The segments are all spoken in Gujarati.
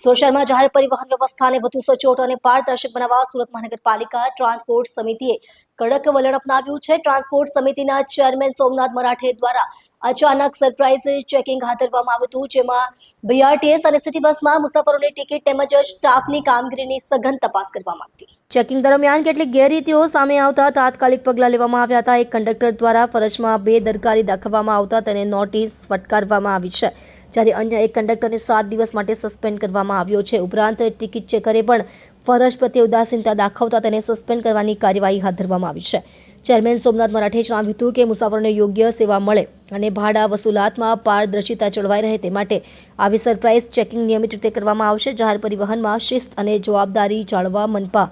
શહેરમાં જાહેર પરિવહન વ્યવસ્થાને વધુ સચોટ અને પારદર્શક બનાવવા સુરત મહાનગરપાલિકા ટ્રાન્સપોર્ટ સમિતિએ કડક વલણ અપનાવ્યું છે. ટ્રાન્સપોર્ટ સમિતિના ચેરમેન સોમનાથ મરાઠે દ્વારા અચાનક સરપ્રાઇઝ ચેકિંગ હાથ ધરવામાં આવ્યું હતું, જેમાં બીઆરટીએસ અને સિટી બસમાં મુસાફરોની ટિકિટ તેમજ સ્ટાફની કામગીરીની સઘન તપાસ કરવામાં આવી ચેકિંગ દરમિયાન કેટલીક ગેરરીતિઓ સામે આવતા તાત્કાલિક પગલાં લેવામાં આવ્યા હતા. એક કંડક્ટર દ્વારા ફરજમાં બેદરકારી દાખવવામાં આવતા તેને નોટિસ ફટકારવામાં આવી છે, જ્યારે અન્ય એક કંડક્ટરને સાત દિવસ માટે સસ્પેન્ડ કરવામાં આવ્યો છે. ઉપરાંત ટિકિટ ચેકરે પણ ફરજ પ્રત્યે ઉદાસીનતા દાખવતા તેને સસ્પેન્ડ કરવાની કાર્યવાહી હાથ ધરવામાં આવી છે. ચેરમેન સોમનાથ મરાઠે જણાવ્યું હતું કે મુસાફરોને યોગ્ય સેવા મળે અને ભાડા વસૂલાતમાં પારદર્શિતા જળવાઈ રહે તે માટે આવી સરપ્રાઇઝ ચેકિંગ નિયમિત રીતે કરવામાં આવશે. જાહેર પરિવહનમાં શિસ્ત અને જવાબદારી જાળવવા મનપા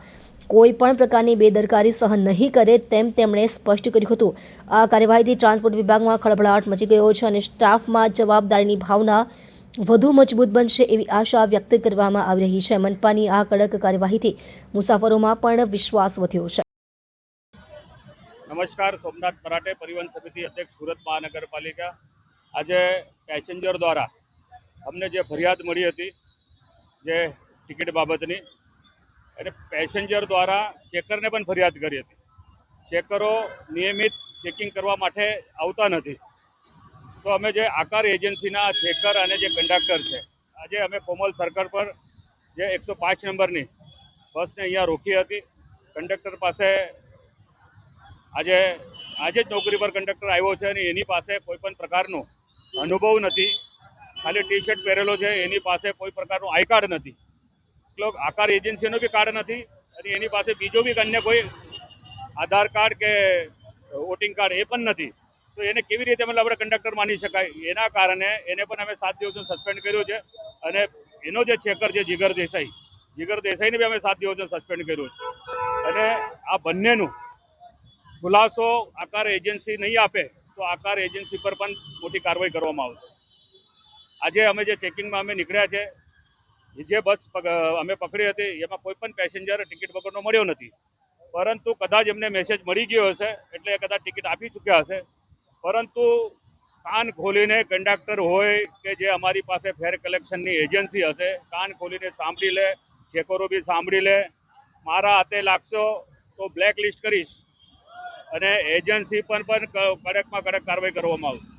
કોઈ પણ પ્રકારની બેદરકારી સહન નહીં કરે તેમ તેમણે સ્પષ્ટ કર્યું હતું. આ કાર્યવાહીથી ટ્રાન્સપોર્ટ વિભાગમાં ખળભળાટ મચી ગયો છે અને સ્ટાફમાં જવાબદારીની ભાવના વધુ મજબૂત બનશે એવી આશા વ્યક્ત કરવામાં આવી રહી છે. મનપાની આ કડક કાર્યવાહીથી મુસાફરોમાં પણ વિશ્વાસ વધ્યો છે. નમસ્કાર, સોમનાથ મરાઠે પરિવહન સમિતિ અધ્યક્ષ સુરત મહાનગરપાલિકા. આજે પેસેન્જર દ્વારા અમને જે ફરિયાદ મળી હતી, જે ટિકિટ બાબતની અને પેસેન્જર દ્વારા ચેકરને પણ ફરિયાદ કરી હતી. ચેકરો નિયમિત ચેકિંગ કરવા માટે આવતા નથી. તો અમે જે આકાર એજન્સીના ચેકર અને જે કંડક્ટર છે, આજે અમે કોમલ સર્કલ પર જે એકસો પાંચ નંબરની બસને અહીંયા રોકી હતી. કંડક્ટર પાસે આજે આજે જ નોકરી પર કંડક્ટર આવ્યો છે અને એની પાસે કોઈ પણ પ્રકારનો અનુભવ નથી. ખાલી ટી શર્ટ પહેરેલો છે, એની પાસે કોઈ પ્રકારનું આઈ કાર્ડ નથી. એટલો આકાર એજન્સીનો બી કાર્ડ નથી અને એની પાસે બીજો બી અન્ય કોઈ આધાર કાર્ડ કે વોટિંગ કાર્ડ એ પણ નથી. તો એને કેવી રીતે મતલબ આપણે કંડક્ટર માની શકાય? એના કારણે એને પણ અમે સાત દિવસનું સસ્પેન્ડ કર્યો છે અને એનો જે ચેકર છે, જીગર દેસાઈ, જીગર દેસાઈને બી અમે સાત દિવસનું સસ્પેન્ડ કર્યો છે. અને આ બંનેનું ખુલાસો આકાર એજન્સી નહીં આપે તો આકાર એજન્સી પર પણ મોટી કાર્યવાહી કરવામાં આવશે. આજે અમે જે ચેકિંગમાં અમે નીકળ્યા છે જે બસ અમે પકડી હતી, એમાં કોઈ પણ પેસેન્જર ટિકિટ વગરનો મળ્યો નથી. પરંતુ કદાચ એમને મેસેજ મળી ગયો હશે, એટલે કદાચ ટિકિટ આપી ચૂક્યા હશે. પરંતુ કાન ખોલીને કંડક્ટર હોય કે જે અમારી પાસે ફેર કલેક્શનની એજન્સી હશે, કાન ખોલીને સાંભળી લે ચેકરો બી સાંભળી લે. મારા હાથે લાગશો તો બ્લેક લિસ્ટ કરીશ. અને એજન્સી પર પણ કડકમાં કડક કાર્યવાહી કરવામાં આવશે.